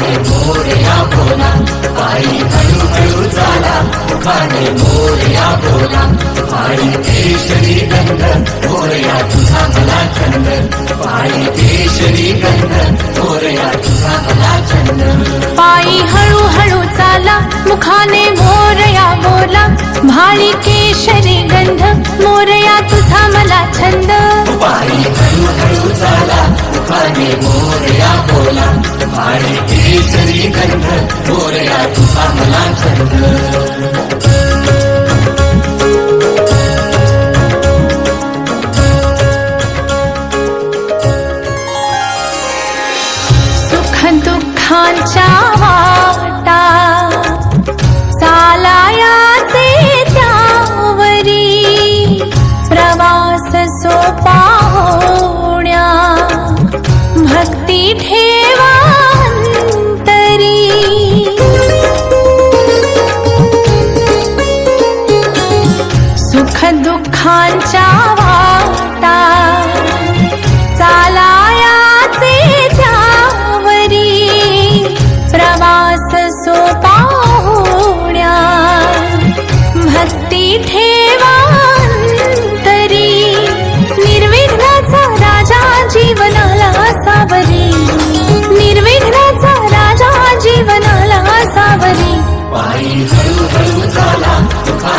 मोरया बोला पायी हळू चाला मुखाने मोर्या बोला पायी केशरी गंध मोर्या तुझा मला छंद पायी केशरी गंध मोर्या तुझा मला छंद. पायी हळू चाला मुखाने मोरया बोला भाळी केशरी गंध मोरया तुझा मला केशरी गंध मोरया तुझा मला छंद सुख दुःखांच्या वाटा दुःखांच्या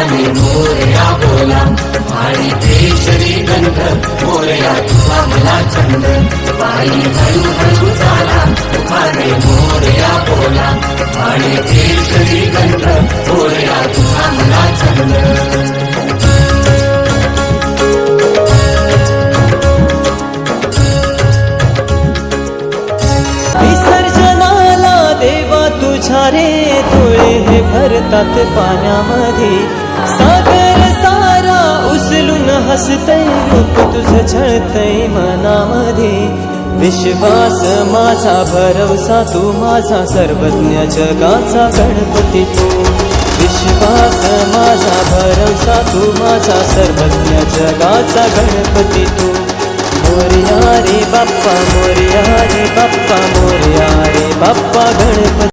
मुखाने मोरया बोला. पायी केशरी गंध मोरया तुझा मला छंद पायी हळूहळू चाला मुखाने मोरया बोला. पायी केशरी गंध मोरया तुझा मला छंद तुझ्या रे डोळे हे भरतात पाण्यामध्ये. सागर सारा उचलून हसतय रूप तुझं छळतय मनामध्ये. विश्वास माझा भरवसा तू माझा सर्वज्ञ जगाचा गणपती. तू विश्वास माझा भरवसा तू माझा सर्वज्ञ जगाचा गणपती. तू मोरया रे बाप्पा मोरया रे बाप्पा मोरया रे बाप्पा गणपती.